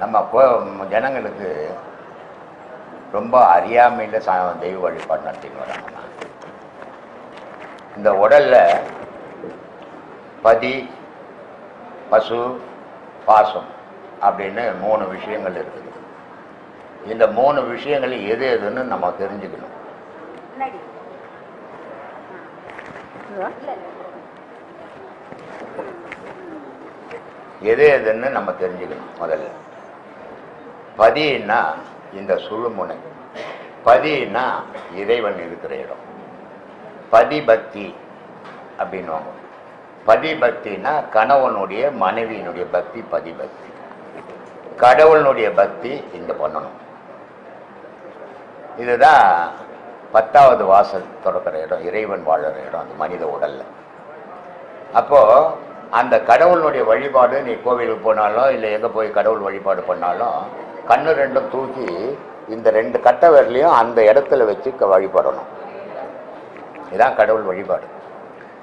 நம்ம கோ ஜனங்களுக்கு ரொம்ப அறியாமையில் சா தெய்வ வழிபாடு நடத்தின்னு வராங்கம்மா. இந்த உடல்ல பதி பசு பாசம் அப்படின்னு மூணு விஷயங்கள் இருக்குது. இந்த மூணு விஷயங்கள் எது எதுன்னு நம்ம தெரிஞ்சுக்கணும். எது எதுன்னு நம்ம தெரிஞ்சுக்கணும் முதல்ல. பதினா இந்த சுழுமுனை பதினா இறைவன் இருக்கிற இடம். பதிபக்தி அப்படின்வாங்க பதிபக்தினா கணவனுடைய மனைவியினுடைய பக்தி பதிபக்தி. கடவுளினுடைய பக்தி இங்க பண்ணணும். இதுதான் பத்தாவது வாசல் திறக்கிற இடம் இறைவன் வாழற இடம் அந்த மனித உடல்ல. அப்போ அந்த கடவுளுடைய வழிபாடு நீ கோவிலுக்கு போனாலும் இல்லை எங்கே போய் கடவுள் வழிபாடு பண்ணாலும் கண்ணு ரெண்டும் தூக்கி இந்த ரெண்டு கட்ட விரலையும் அந்த இடத்துல வச்சு வழிபடணும். இதான் கடவுள் வழிபாடு.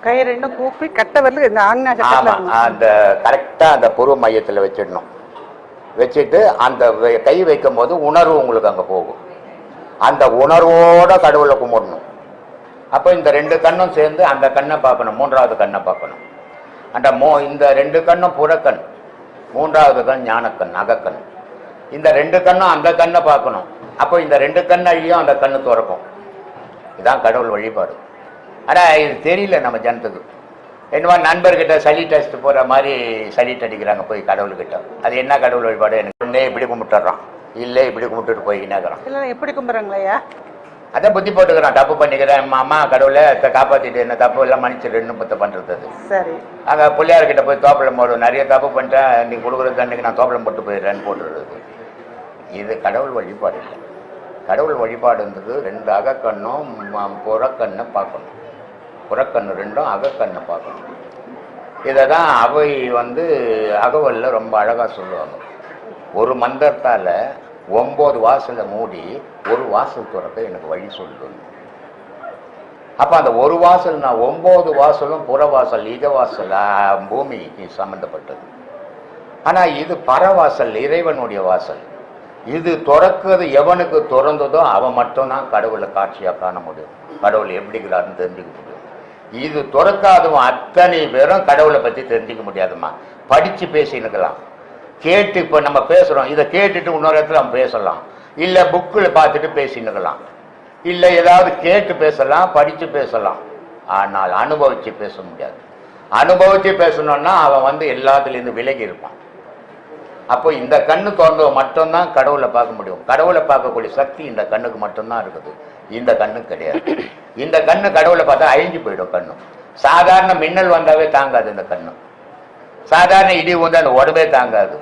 கை ரெண்டும் கூப்பி கட்ட வரல இந்த ஆங்னா ஆமா அந்த கரெக்டா அந்த புருவ மையத்துல வச்சிடணும். வச்சுட்டு அந்த கை வைக்கும் போது உணர்வு உங்களுக்கு அங்க போகும். அந்த உணர்வோட கடவுளை கும்பிடணும். அப்போ இந்த ரெண்டு கண்ணும் சேர்ந்து அந்த கண்ணை பார்க்கணும் மூன்றாவது கண்ணை பார்க்கணும். அந்த மோ இந்த ரெண்டு கண்ணும் புறக்கண் மூன்றாவது கண் ஞானக்கண் அகக்கண். இந்த ரெண்டு கண்ணும் அந்த கண்ணை பார்க்கணும். அப்போ இந்த ரெண்டு கண் அழியும் அந்த கண்ணு திறக்கும். இதான் கடவுள் வழிபாடு. ஆனால் இது தெரியல நம்ம ஜனத்துக்கு. என்னவா நண்பர்கிட்ட சளி டெஸ்ட் போகிற மாதிரி சளி அடிக்கிறாங்க போய் கடவுள்கிட்ட. அது என்ன கடவுள் வழிபாடு? எனக்கு ஒண்ணே இப்படி கும்பிட்டுறான். இல்லை இப்படி கும்பிட்டுட்டு போய்க்கினாக்குறான் இல்லை எப்படி கும்பிட்றாங்களையா அதான் புத்தி போட்டுக்கிறான். தப்பு பண்ணிக்கிறேன். அம்மா, கடவுளை காப்பாத்திட்டு என்ன தப்பு எல்லாம் மன்னிச்சிடுன்னு பத்த பண்ணுறது அது. சரி. அங்கே பிள்ளையார்கிட்ட போய் தோப்பளம் போடும் நிறைய தப்பு பண்ணிட்டேன் நீ கொடுக்குறது அன்னைக்கு நான் தோப்பளம் போட்டு போயிடுறேன்னு போட்டுடுறது இது கடவுள் வழிபாடு இல்லை. கடவுள் வழிபாடுன்றது ரெண்டு அகக்கண்ணும் புறக்கண்ணை பார்க்கணும். புறக்கண்ணு ரெண்டும் அகக்கண்ணை பார்க்கணும். இதை தான் அவை வந்து அகவலில் ரொம்ப அழகாக சொல்லுவாங்க. ஒரு மந்திரத்தால் ஒம்பது வாசலை மூடி ஒரு வாசல் துறக்க எனக்கு வழி சொல்லணும் அப்போ அந்த ஒரு வாசல் நான் ஒம்பது வாசலும் புறவாசல் இகவாசல் பூமிக்கு சம்மந்தப்பட்டது ஆனால் இது பரவாசல் இறைவனுடைய வாசல். இது திறக்கிறது எவனுக்கு திறந்ததோ அவன் மட்டும்தான் கடவுளை காட்சியாக காண முடியும். கடவுள் எப்படிங்கிறாருன்னு தெரிஞ்சுக்க முடியும். இது துறக்காதவன் அத்தனை பேரும் கடவுளை பற்றி தெரிஞ்சுக்க முடியாதும்மா. படித்து பேசினுக்கலாம். கேட்டு இப்போ நம்ம பேசுகிறோம் இதை கேட்டுட்டு இன்னொரு இடத்துல நம்ம பேசலாம். இல்லை புக்கில் பார்த்துட்டு பேசினுக்கலாம். இல்லை ஏதாவது கேட்டு பேசலாம் படித்து பேசலாம். ஆனால் அனுபவித்து பேச முடியாது. அனுபவித்து பேசணும்னா அவன் வந்து எல்லாத்துலேருந்து விலகி இருப்பான். அப்போ இந்த கண்ணு திறந்தவ மட்டும்தான் கடவுளை பார்க்க முடியும். கடவுளை பார்க்கக்கூடிய சக்தி இந்த கண்ணுக்கு மட்டும்தான் இருக்குது. இந்த கண்ணு கிடையாது. இந்த கண்ணு கடவுளை பார்த்தா அழிஞ்சு போயிடும் கண்ணு. சாதாரண மின்னல் வந்தாவே தாங்காது இந்த கண்ணு. சாதாரண இடி வந்து அந்த உடம்பே தாங்காது.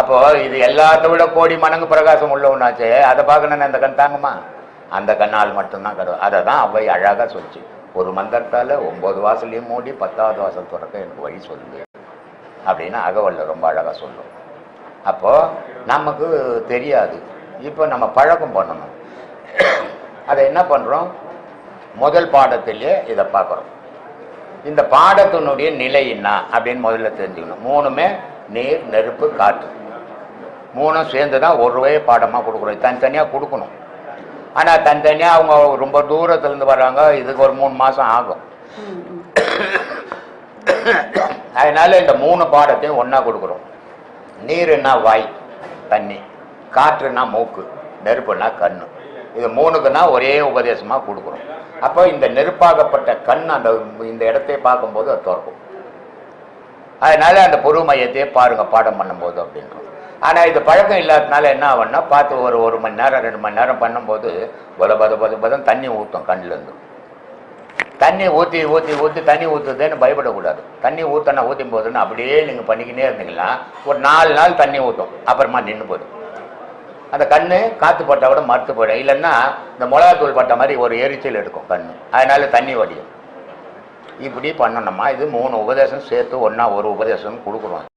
அப்போ இது எல்லாத்த விட கோடி மடங்கு பிரகாசம் உள்ள ஒன்றாச்சே அதை பார்க்கணுன்னு அந்த கண் தாங்குமா? அந்த கண்ணால் மட்டும்தான் கடவுள். அதை தான் அவை அழகாக சொல்லிச்சு. ஒரு மந்திரத்தால் ஒம்பது வாசலையும் மூடி பத்தாவது வாசல் திறக்க எனக்கு வழி சொல்லுது அப்படின்னு அகவல்ல ரொம்ப அழகாக சொல்லும். அப்போ நமக்கு தெரியாது. இப்போ நம்ம பழக்கம் பண்ணணும். அதை என்ன பண்ணுறோம் முதல் பாடத்திலேயே இதை பார்க்குறோம். இந்த பாடத்தினுடைய நிலை என்ன அப்படின்னு முதல்ல தெரிஞ்சுக்கணும். மூணுமே நீர் நெருப்பு காற்று. மூணும் சேர்ந்து தான் ஒருவே பாடமாக கொடுக்குறோம். தனித்தனியாக கொடுக்கணும். ஆனால் தனித்தனியாக அவங்க ரொம்ப தூரத்துலேருந்து வர்றாங்க. இதுக்கு ஒரு மூணு மாதம் ஆகும். அதனால இந்த மூணு பாடத்தையும் ஒன்றா கொடுக்குறோம். நீருன்னா வாய் தண்ணி. காற்றுனா மூக்கு நெருப்புனா கண்ணு. இது மூணுக்குன்னா ஒரே உபதேசமாக கொடுக்குறோம். அப்போ இந்த நெருப்பாகப்பட்ட கண் அந்த இந்த இடத்தை பார்க்கும்போது அது திறக்கும். அதனால அந்த பொருள் மையத்தையே பாருங்க பாடம் பண்ணும்போது அப்படின்றோம் ஆனால் இது பழக்கம் இல்லாததுனால என்ன ஆகும்னா பார்த்து ஒரு ஒரு மணி நேரம் ரெண்டு மணி நேரம் பண்ணும்போது பத பத பத பதம் தண்ணி ஊற்றும் கண்ணிலேருந்து தண்ணி ஊற்றி ஊற்றி ஊற்றி தண்ணி ஊற்றுதுன்னு பயப்படக்கூடாது. தண்ணி ஊற்றினா ஊற்றும் போதுன்னு அப்படியே நீங்கள் பண்ணிக்கினே இருந்தீங்கன்னா ஒரு நாலு நாள் தண்ணி ஊற்றும் அப்புறமா நின்று போதும் அந்த கண் காற்று பட்டா கூட மறுத்து போயிடும். இல்லைன்னா இந்த மிளகாத்தூள் பட்ட மாதிரி ஒரு எரிச்சல் எடுக்கும் கண் அதனால தண்ணி வடியும். இப்படி பண்ணணுமா இது மூணு உபதேசம் சேர்த்து ஒன்றா ஒரு உபதேசம் கொடுக்குறோம்.